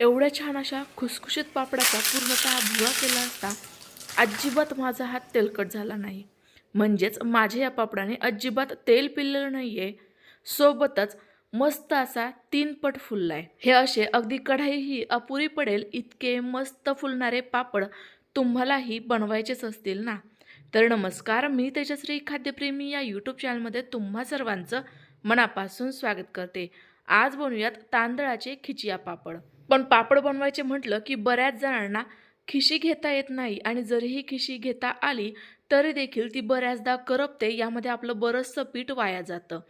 एवढ्या छान अशा खुसखुशीत पापडाचा पूर्णतः भुवा केला असता अजिबात माझा हात तेलकट झाला नाही. म्हणजेच माझ्या या पापडाने अजिबात तेल पिल्लेलं नाही आहे सोबतच मस्त असा तीन पट फुललाय. हे असे अगदी कढाईही अपुरी पडेल इतके मस्त फुलणारे पापड तुम्हालाही बनवायचेच असतील ना? तर नमस्कार मी तेजश्री खाद्यप्रेमी या यूट्यूब चॅनलमध्ये तुम्हा सर्वांचं मनापासून स्वागत करते. आज बनवूयात तांदळाचे खिचिया पापड. पण पापड बनवायचे म्हटलं की बऱ्याच जणांना खिशी घेता येत नाही आणि जरीही खिशी घेता आली तरी देखील ती बऱ्याचदा करपते यामध्ये आपलं बरंचसं पीठ वाया जातं.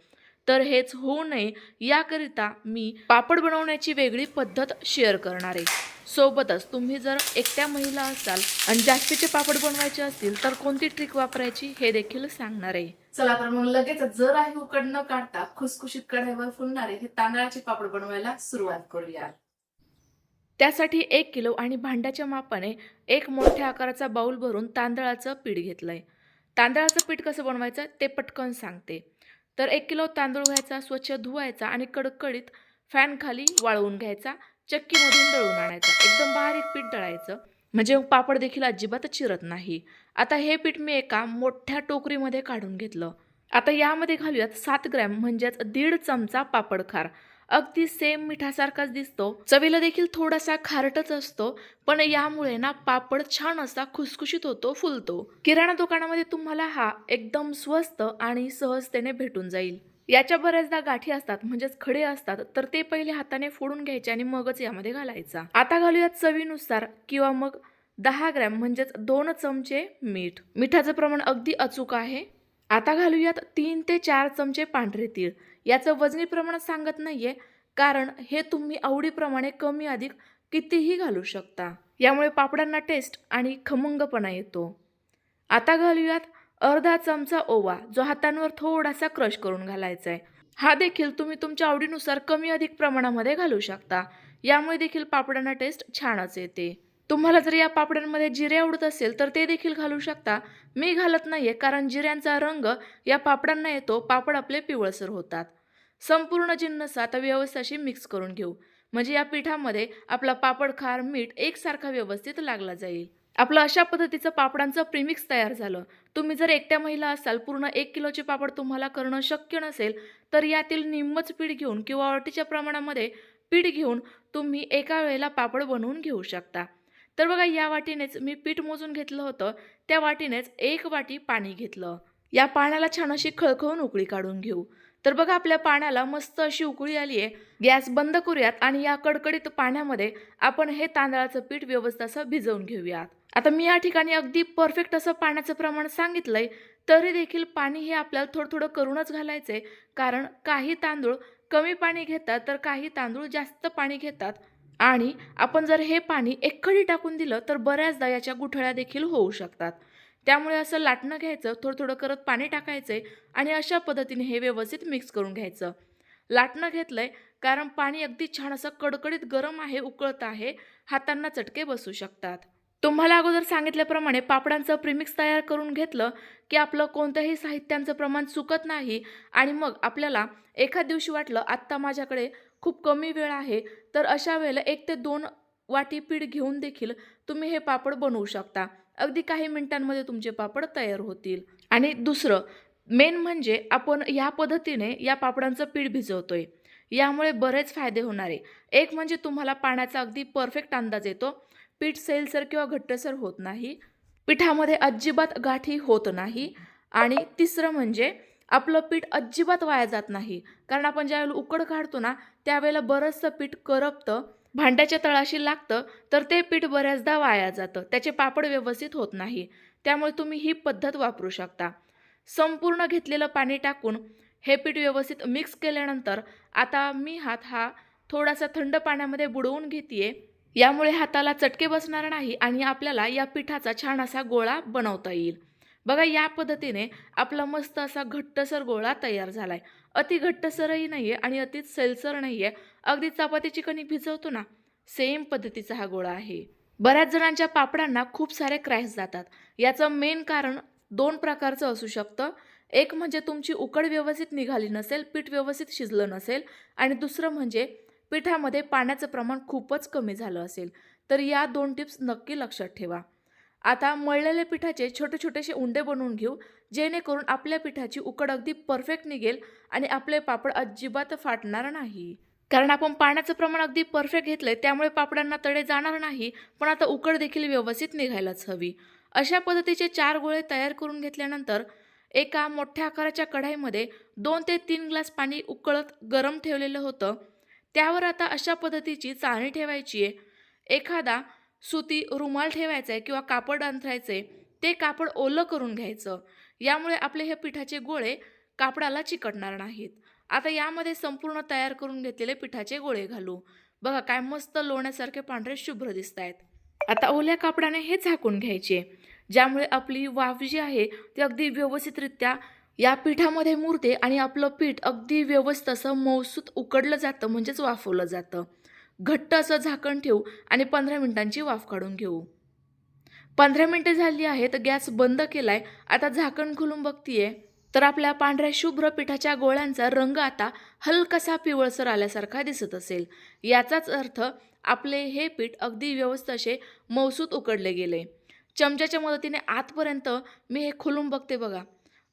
तर हेच होऊ नये याकरिता मी पापड बनवण्याची वेगळी पद्धत शेअर करणार आहे. सोबतच तुम्ही जर एकट्या महिला असाल आणि जास्तीचे पापड बनवायचे असतील तर कोणती ट्रिक वापरायची हे देखील सांगणार आहे. चला तर मग लगेच जर आहे उकड न काढता खुसखुशीत कढाईवर फुलणारे हे तांदळाचे पापड बनवायला सुरुवात करूया त्यासाठी एक किलो आणि भांड्याच्या मापाने एक मोठ्या आकाराचा बाऊल भरून तांदळाचं पीठ घेतलंय. तांदळाचं पीठ कसं बनवायचं ते पटकन सांगते. तर एक किलो तांदूळ घ्यायचा स्वच्छ धुवायचा आणि कडकडीत फॅनखाली वाळवून घ्यायचा चक्कीमधून दळून आणायचा. एकदम बारीक पीठ दळायचं. म्हणजे पापड देखील अजिबात चिरत नाही. आता हे पीठ मी एका मोठ्या टोकरीमध्ये काढून घेतलं. आता यामध्ये घालूयात सात ग्रॅम म्हणजेच दीड चमचा पापड खार अगदी सेम मिठासारखाच दिसतो. चवीला देखील थोडासा खारटच असतो पण यामुळे ना पापड छान असा खुसखुशीत होतो फुलतो. किराणा दुकानामध्ये तुम्हाला हा एकदम स्वस्त आणि सहजतेने भेटून जाईल. याच्या बऱ्याचदा गाठी असतात म्हणजेच खडे असतात तर ते पहिले हाताने फोडून घ्यायचे आणि मगच यामध्ये घालायचा. आता घालूयात चवीनुसार किंवा मग दहा ग्रॅम म्हणजेच दोन चमचे मीठ. मिठाचं प्रमाण अगदी अचूक आहे. आता घालूयात तीन ते चार चमचे पांढरे तीळ. याचं वजनी प्रमाण सांगत नाहीये कारण हे तुम्ही आवडीप्रमाणे कमी अधिक कितीही घालू शकता. यामुळे पापडांना टेस्ट आणि खमंगपणा येतो. आता घालूयात अर्धा चमचा ओवा जो हातांवर थोडासा क्रश करून घालायचा आहे हा देखील तुम्ही तुमच्या आवडीनुसार कमी अधिक प्रमाणामध्ये घालू शकता. यामुळे देखील पापडांना टेस्ट छानच येते. तुम्हाला जर या पापड्यांमध्ये जिरे आवडत असेल तर ते देखील घालू शकता. मी घालत नाही आहे कारण जिऱ्यांचा रंग या पापडांना येतो पापड आपले पिवळसर होतात. संपूर्ण जिन्नस आता व्यवस्थाशी मिक्स करून घेऊ. म्हणजे या पिठामध्ये आपला पापड खार मीठ एकसारखा व्यवस्थित लागला जाईल. आपलं अशा पद्धतीचं पापडांचं प्रिमिक्स तयार झालं. तुम्ही जर एकट्या महिला असाल पूर्ण एक किलोचे पापड तुम्हाला करणं शक्य नसेल तर यातील निम्मच पीठ घेऊन किंवा अटीच्या प्रमाणामध्ये पीठ घेऊन तुम्ही एका वेळेला पापड बनवून घेऊ शकता. तर बघा या वाटीनेच मी पीठ मोजून घेतलं होतं. त्या वाटीनेच एक वाटी पाणी घेतलं. या पाण्याला छान अशी खळखळून उकळी काढून घेऊ. तर बघा आपल्या पाण्याला मस्त अशी उकळी आली आहे. गॅस बंद करूयात आणि या कडकडीत पाण्यामध्ये आपण हे तांदळाचं पीठ व्यवस्थित असं भिजवून घेऊयात. आता मी या ठिकाणी अगदी परफेक्ट असं पाण्याचं प्रमाण सांगितलंय तरी देखील पाणी हे आपल्याला थोडं थोडं करूनच घालायचंय. कारण काही तांदूळ कमी पाणी घेतात तर काही तांदूळ जास्त पाणी घेतात. आणि आपण जर हे पाणी एकखडी टाकून दिलं तर बऱ्याचदा याच्या गुठळ्या देखील होऊ शकतात. त्यामुळे असं लाटणं घ्यायचं थोडं थोडं करत पाणी टाकायचंय आणि अशा पद्धतीने हे व्यवस्थित मिक्स करून घ्यायचं. लाटणं घेतलंय कारण पाणी अगदी छान असं कडकडीत गरम आहे उकळत आहे हातांना चटके बसू शकतात. तुम्हाला अगोदर सांगितल्याप्रमाणे पापडांचं प्रिमिक्स तयार करून घेतलं की आपलं कोणत्याही साहित्यांचं प्रमाण चुकत नाही आणि मग आपल्याला एखाद दिवशी वाटलं आत्ता माझ्याकडे खूप कमी वेळ आहे तर अशा वेळेला एक ते दोन वाटी पीठ घेऊन देखील तुम्ही हे पापड बनवू शकता. अगदी काही मिनिटांमध्ये तुमचे पापड तयार होतील. आणि दुसरं मेन म्हणजे आपण या पद्धतीने या पापडांचं पीठ भिजवतोय. यामुळे बरेच फायदे होणार आहे. एक म्हणजे तुम्हाला पाण्याचा अगदी परफेक्ट अंदाज येतो. पीठ सैलसर किंवा घट्टसर होत नाही. पिठामध्ये अजिबात गाठी होत नाही. आणि तिसरं म्हणजे आपलं पीठ अजिबात वाया जात नाही. कारण आपण ज्यावेळेला उकड काढतो ना त्यावेळेला बरंचसं पीठ करपतं भांड्याच्या तळाशी लागतं तर ते पीठ बऱ्याचदा वाया जातं. त्याचे पापड व्यवस्थित होत नाही. त्यामुळे तुम्ही ही पद्धत वापरू शकता. संपूर्ण घेतलेलं पाणी टाकून हे पीठ व्यवस्थित मिक्स केल्यानंतर आता मी हात हा थोडासा थंड पाण्यामध्ये बुडवून घेते यामुळे हाताला चटके बसणार नाही आणि आपल्याला या पिठाचा छान असा गोळा बनवता येईल. बघा या पद्धतीने आपला मस्त असा घट्टसर गोळा तयार झाला आहे अति घट्टसरही नाही आहे आणि अति सैलसर आहे अगदी चपातीची कणी भिजवतो ना सेम पद्धतीचा हा गोळा आहे. बऱ्याच जणांच्या पापडांना खूप सारे क्रॅश जातात. याचं मेन कारण दोन प्रकारचं असू शकतं. एक म्हणजे तुमची उकड व्यवस्थित निघाली नसेल पीठ व्यवस्थित शिजलं नसेल आणि दुसरं म्हणजे पिठामध्ये पाण्याचं प्रमाण खूपच कमी झालं असेल. तर या दोन टिप्स नक्की लक्षात ठेवा. आता मळलेल्या पिठाचे छोटे छोटेसे उंडे बनवून घेऊ जेणेकरून आपल्या पिठाची उकड अगदी परफेक्ट निघेल आणि आपले पापड अजिबात फाटणार नाही. कारण आपण पाण्याचं प्रमाण अगदी परफेक्ट घेतलंय त्यामुळे पापडांना तडे जाणार नाही पण आता उकड देखील व्यवस्थित निघायलाच हवी. अशा पद्धतीचे चार गोळे तयार करून घेतल्यानंतर एका मोठ्या आकाराच्या कढाईमध्ये दोन ते तीन ग्लास पाणी उकळत गरम ठेवलेलं होतं. त्यावर आता अशा पद्धतीची चाळणी ठेवायची आहे. एखादा सुती रुमाल ठेवायचा आहे किंवा कापड अंथरायचे ते कापड ओलं करून घ्यायचं. यामुळे आपले हे पिठाचे गोळे कापडाला चिकटणार नाहीत. आता यामध्ये संपूर्ण तयार करून घेतलेले पिठाचे गोळे घालू. बघा काय मस्त लोण्यासारखे पांढरे शुभ्र दिसत आहेत आता ओल्या कापडाने हे झाकून घ्यायचे ज्यामुळे आपली वाफ जी आहे ती अगदी व्यवस्थितरित्या या पिठामध्ये मुरते आणि आपलं पीठ अगदी व्यवस्थित असं मौसूत उकडलं जातं म्हणजेच वाफवलं जातं. घट्ट असं झाकण ठेवू आणि पंधरा मिनिटांची वाफ काढून घेऊ. पंधरा मिनटं झाली आहेत गॅस बंद केलाय आता झाकण खोलून बघतीये. तर आपल्या पांढऱ्या शुभ्र पिठाच्या गोळ्यांचा रंग आता हलकासा पिवळसर आल्यासारखा दिसत असेल. याचाच अर्थ आपले हे पीठ अगदी व्यवस्थित असे मौसूत उकडले गेले. चमच्याच्या मदतीने आतपर्यंत मी हे खोलून बघते बघा.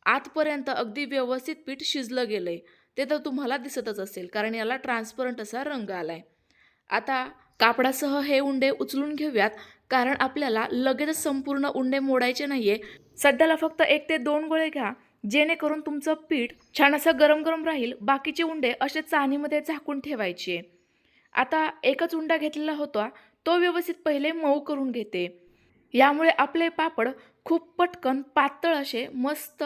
आतपर्यंत अगदी व्यवस्थित पीठ शिजलं गेलंय. ते तर तुम्हाला दिसतच असेल कारण याला ट्रान्सपरंट असा रंग आलाय. आता कापडासह हे उंडे उचलून घेऊयात कारण आपल्याला लगेचच संपूर्ण उंडे मोडायचे नाहीये. सध्याला फक्त एक ते दोन गोळे घ्या जेणेकरून तुमचं पीठ छान असं गरम गरम राहील बाकीचे उंडे असे चाळणीमध्ये झाकून ठेवायचे. आता एकच उंडा घेतलेला होता तो व्यवस्थित पहिले मऊ करून घेते. यामुळे आपले पापड खूप पटकन पातळ असे मस्त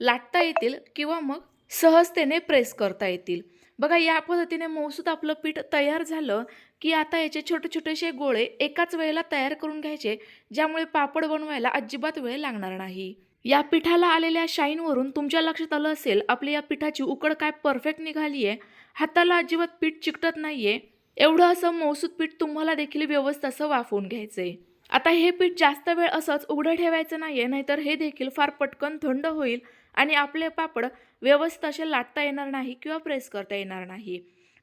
लाटता येतील किंवा मग सहजतेने प्रेस करता येतील. बघा या पद्धतीने मौसूत आपलं पीठ तयार झालं की आता याचे छोटे छोटेसे गोळे एकाच वेळेला तयार करून घ्यायचे ज्यामुळे पापड बनवायला अजिबात वेळ लागणार नाही. या पिठाला आलेल्या शाईनवरून तुमच्या लक्षात आलं असेल आपली या पिठाची उकड काय परफेक्ट निघाली आहे. हाताला अजिबात पीठ चिकटत नाही आहे एवढं असं मौसूद पीठ तुम्हाला देखील व्यवस्थित असं वाफवून आहे आता हे पीठ जास्त वेळ असंच उघडं ठेवायचं नाही आहे नाहीतर हे देखील फार पटकन थंड होईल. आणि आपले पापड व्यवस्थित असे लाटता येणार नाही किंवा प्रेस करता येणार नाही.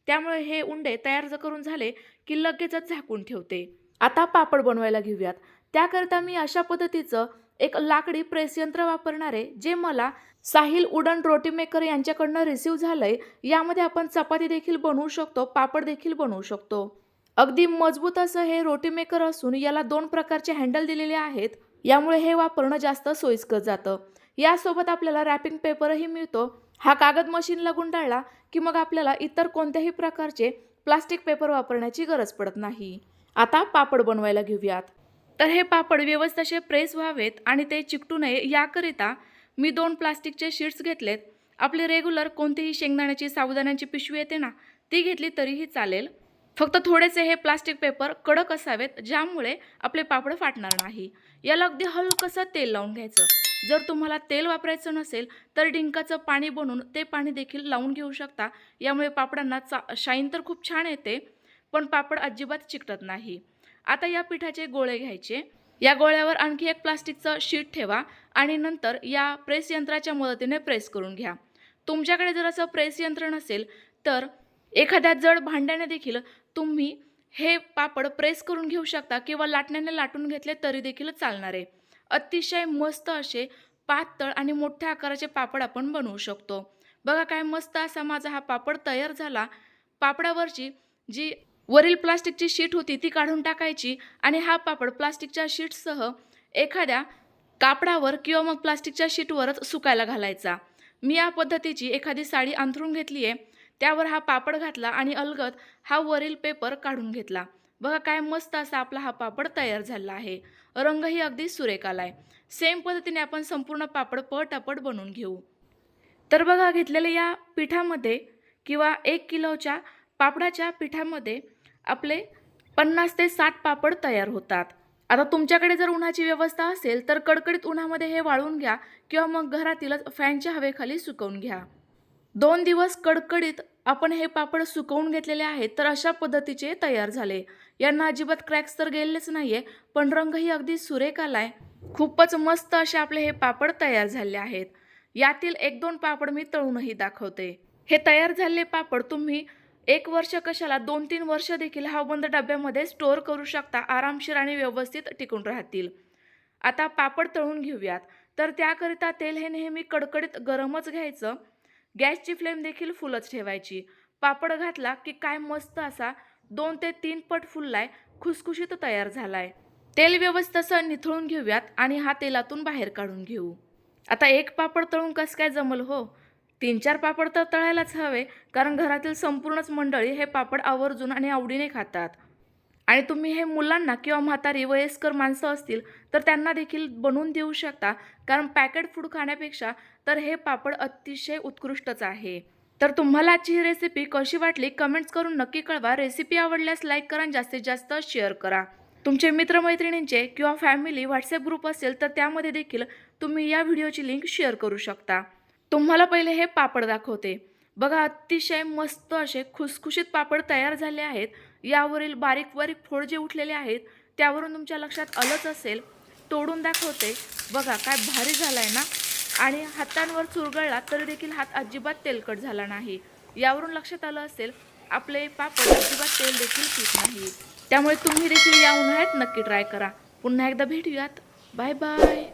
त्यामुळे हे उंडे तयार जर करून झाले की लगेचच झाकून ठेवते. आता पापड बनवायला घेऊयात. त्याकरता मी अशा पद्धतीचं एक लाकडी प्रेस यंत्र वापरणार आहे जे मला साहिल उडन रोटी मेकर यांच्याकडनं रिसीव झालंय. यामध्ये आपण चपाती देखील बनवू शकतो पापड देखील बनवू शकतो. अगदी मजबूत असं हे रोटी मेकर असून याला दोन प्रकारचे हँडल दिलेले आहेत. यामुळे हे वापरणं जास्त सोयीस्कर जातं. यासोबत आपल्याला रॅपिंग पेपरही मिळतो. हा कागद मशीनला गुंडाळला की मग आपल्याला इतर कोणत्याही प्रकारचे प्लास्टिक पेपर वापरण्याची गरज पडत नाही. आता पापड बनवायला घेऊयात. तर हे पापड व्यवस्थित असे प्रेस व्हावेत आणि ते चिकटू नये याकरिता मी दोन प्लास्टिकचे शीट्स घेतलेत. आपले रेग्युलर कोणतीही शेंगदाण्याची साबुदाण्याची पिशवी येते ना ती घेतली तरीही चालेल. फक्त थोडेसे हे प्लास्टिक पेपर कडक असावेत ज्यामुळे आपले पापड फाटणार नाही. याला अगदी हलकसं तेल लावून घ्यायचं. जर तुम्हाला तेल वापरायचं नसेल तर डिंकाचं पाणी बनवून ते पाणी देखील लावून घेऊ शकता. यामुळे पापडांना चा शाईन तर खूप छान येते पण पापड अजिबात चिकटत नाही. आता या पिठाचे गोळे घ्यायचे. या गोळ्यावर आणखी एक प्लास्टिकचं शीट ठेवा आणि नंतर या प्रेस यंत्राच्या मदतीने प्रेस करून घ्या. तुमच्याकडे जर असं प्रेस यंत्र नसेल तर एखाद्या जड भांड्याने देखील तुम्ही हे पापड प्रेस करून घेऊ शकता किंवा लाटण्याने लाटून घेतले तरी देखील चालणार. आहे अतिशय मस्त असे पातळ आणि मोठ्या आकाराचे पापड आपण बनवू शकतो. बघा काय मस्त असा माझा हा पापड तयार झाला. पापडावरची जी वरील प्लास्टिकची शीट होती ती काढून टाकायची आणि हा पापड प्लास्टिकच्या शीटसह एखाद्या कापडावर किंवा मग प्लास्टिकच्या शीटवरच सुकायला घालायचा. मी या पद्धतीची एखादी साडी अंथरून घेतली आहे त्यावर हा पापड घातला आणि अलगद हा वरील पेपर काढून घेतला. बघा काय मस्त असा आपला हा पापड तयार झाला आहे. रंगही अगदी सुरेख आहे. सेम पद्धतीने आपण संपूर्ण पापड पटापट बनवून घेऊ. तर बघा घेतलेल्या या पिठामध्ये किंवा एक किलोच्या पापडाच्या पिठामध्ये आपले पन्नास ते साठ पापड तयार होतात. आता तुमच्याकडे जर उन्हाची व्यवस्था असेल तर कडकडीत उन्हामध्ये हे वाळून घ्या किंवा मग घरातीलच फॅनच्या हवेखाली सुकवून घ्या. दोन दिवस कडकडीत आपण हे पापड सुकवून घेतलेले आहेत तर अशा पद्धतीचे तयार झाले. यांना अजिबात क्रॅक्स तर गेलेलेच नाहीये पण रंगही अगदी सुरेख आलाय खूपच मस्त असे आपले हे पापड तयार झाले आहेत. यातील एक दोन पापड मी तळूनही दाखवते. हे तयार झालेले पापड तुम्ही एक वर्ष कशाला दोन तीन वर्ष देखील हवाबंद डब्यामध्ये स्टोअर करू शकता आरामशीर आणि व्यवस्थित टिकून राहतील. आता पापड तळून घेऊयात. तर त्याकरिता तेल हे नेहमी कडकडीत गरमच घ्यायचं. गॅसची फ्लेम देखील फुलच ठेवायची. पापड घातला की काय मस्त असा दोन ते तीन पट फुललाय खुसखुशीत तयार झालाय. तेल व्यवस्थित असं निथळून घेऊयात आणि हा तेलातून बाहेर काढून घेऊ. आता एक पापड तळून कसं काय जमल हो? तीन चार पापड तर तळायलाच हवे कारण घरातील संपूर्णच मंडळी हे पापड आवर्जून आणि आवडीने खातात. आणि तुम्ही हे मुलांना किंवा म्हातारी वयस्कर माणसं असतील तर त्यांना देखील बनवून देऊ शकता कारण पॅकेट फूड खाण्यापेक्षा तर हे पापड अतिशय उत्कृष्टच आहे. तर तुम्हाला आजची ही रेसिपी कशी वाटली कमेंट्स करून नक्की कळवा. रेसिपी आवडल्यास लाईक करा जास्तीत जास्त शेअर करा. तुमचे मित्रमैत्रिणींचे किंवा फॅमिली व्हॉट्सअप ग्रुप असेल तर त्यामध्ये देखील तुम्ही या व्हिडिओची लिंक शेअर करू शकता. तुम्हाला पहिले हे पापड दाखवते. बघा अतिशय मस्त असे खुसखुशीत पापड तयार झाले आहेत. यावरील बारीक बारीक फोड जे उठलेले आहेत त्यावरून तुमच्या लक्षात आलंच असेल. तोडून दाखवते. बघा काय भारी झालाय ना? आणि हातांवर चुरगळला तरी देखील हात अजिबात तेलकट झाला नाही. यावरून लक्षात आलं असेल आपले पापड अजिबात तेल देखील पीत नाही. त्यामुळे तुम्ही देखील या उन्हाळ्यात नक्की ट्राय करा. पुन्हा एकदा भेटूयात. Bye bye